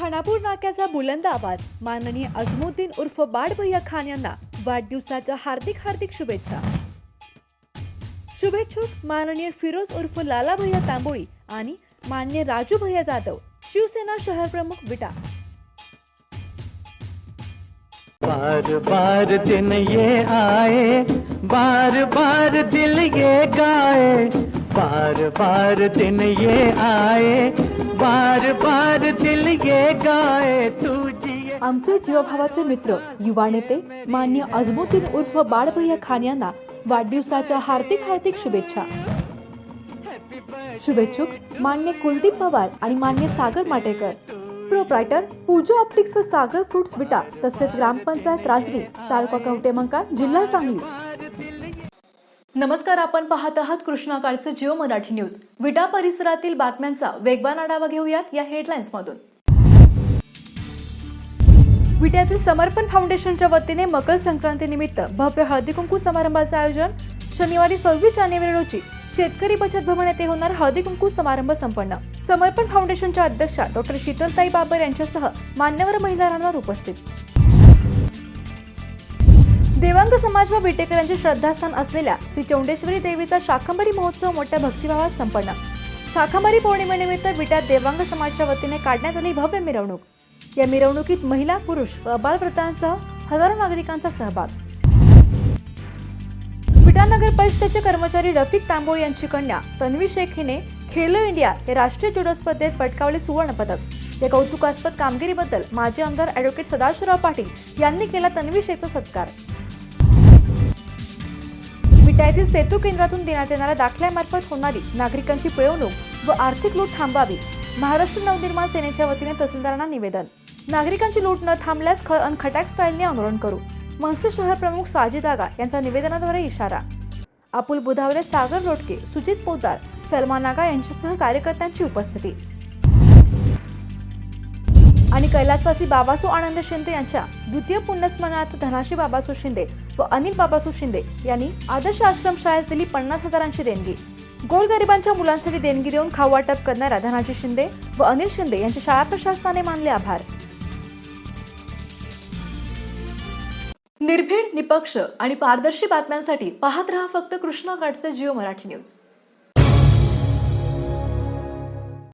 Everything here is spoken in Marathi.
खानापूर नाक्याचा बुलंद आवाज. माननीय अजमुद्दीन उर्फ बाड भैया खान यांना वाढदिवसाच्या हार्दिक हार्दिक शुभेच्छा. शुभेच्छुक माननीय फिरोज उर्फ लाला भैया तांबोळी आणि मान्य राजू भैया जाधव शिवसेना शहर प्रमुख विटा. बार बार दिन ये आए बार बार दिल ये गाए बार बार दिन ये आए बार बार दिल ये गाए आमचे जीवभावाचे मित्र युवा नेते मान्य अजमुद्दीन उर्फ बाळभैया खान यांना वाढदिवसाच्या हार्दिक हार्दिक शुभेच्छा. शुभेच्छुक मान्य कुलदीप पवार आणि मान्य सागर माटेकर. प्रोप्रायटर पूजा ऑप्टिक्स व सागर फ्रुट्स विटा तसेच ग्रामपंचायत राजरी तालुका कवटेमंका जिल्हा सांगली. नमस्कार आपण पाहत आहात कृष्णा काळचं जिओ मराठी न्यूज. विटा परिसरातील बातम्यांचा वेगवान आढावा घेऊयात या हेडलाईन्स मधून विट्यातील समर्पण फाउंडेशनच्या वतीने मकर संक्रांती निमित्त भव्य हळदी कुंकू समारंभाचे आयोजन. शनिवारी सव्वीस जानेवारी रोजी शेतकरी बचत भवन येथे होणार हळदी कुंकू समारंभ संपन्न. समर्पण फाउंडेशनच्या अध्यक्षा डॉक्टर शीतलताई बाबर यांच्यासह मान्यवर महिला राहणार उपस्थित. देवांग समाज व विटेकरांचे श्रद्धास्थान असलेल्या श्री चौंडेश्वरी देवीचा शाकंभरी महोत्सव मोठ्या भक्तिभावात संपन्न. शाकंभरी पौर्णिमेनिमित्त विट्यात देवांग समाजच्या वतीने काढण्यात आली भव्य मिरवणूक. या मिरवणुकीत महिला पुरुष व बालवृद्धांसह हजारो नागरिकांचा सहभाग. विटा नगर परिषदेचे कर्मचारी रफिक तांबोळ यांची कन्या तन्वी शेख हिने खेलो इंडिया हे राष्ट्रीय जुडो स्पर्धेत पटकावले सुवर्णपदक या कौतुकास्पद कामगिरीबद्दल माजी आमदार ॲडव्होकेट सदाशिवराव पाटील यांनी केला तन्वी शेखचा सत्कार. त्यातील सेतू केंद्रातून देण्यात येणाऱ्या दाखल्यामार्फत होणारी नागरिकांची पिळवणूक व आर्थिक लूट थांबावी महाराष्ट्र नवनिर्माण सेनेच्या वतीने तहसीलदारांना निवेदन. नागरिकांची लूट न थांबल्यास ख अन खटाक स्टाईलने आंदोलन करू. मनसे शहर प्रमुख साजिद आगा यांचा निवेदनाद्वारे इशारा. अपुल बुधावरे सागर लोटके सुजित पोदार सलमान आगा यांच्यासह कार्यकर्त्यांची उपस्थिती. आणि कैलासवासी बाबासू आनंद शिंदे यांच्या द्वितीय पुण्यस्मरणार्थ धनाशी बाबासू शिंदे व अनिल बाबासू शिंदे यांनी आदर्श आश्रम शाळेस दिली पन्नास हजारांची देणगी. गोरगरिबांच्या मुलांसाठी देणगी देऊन खाऊ वाटप करणाऱ्या धनाजी शिंदे व अनिल शिंदे यांचे शाळा प्रशासनाने मानले आभार. निर्भीड निपक्ष आणि पारदर्शी बातम्यांसाठी पाहत रहा फक्त कृष्णा घाटचे जिओ मराठी न्यूज.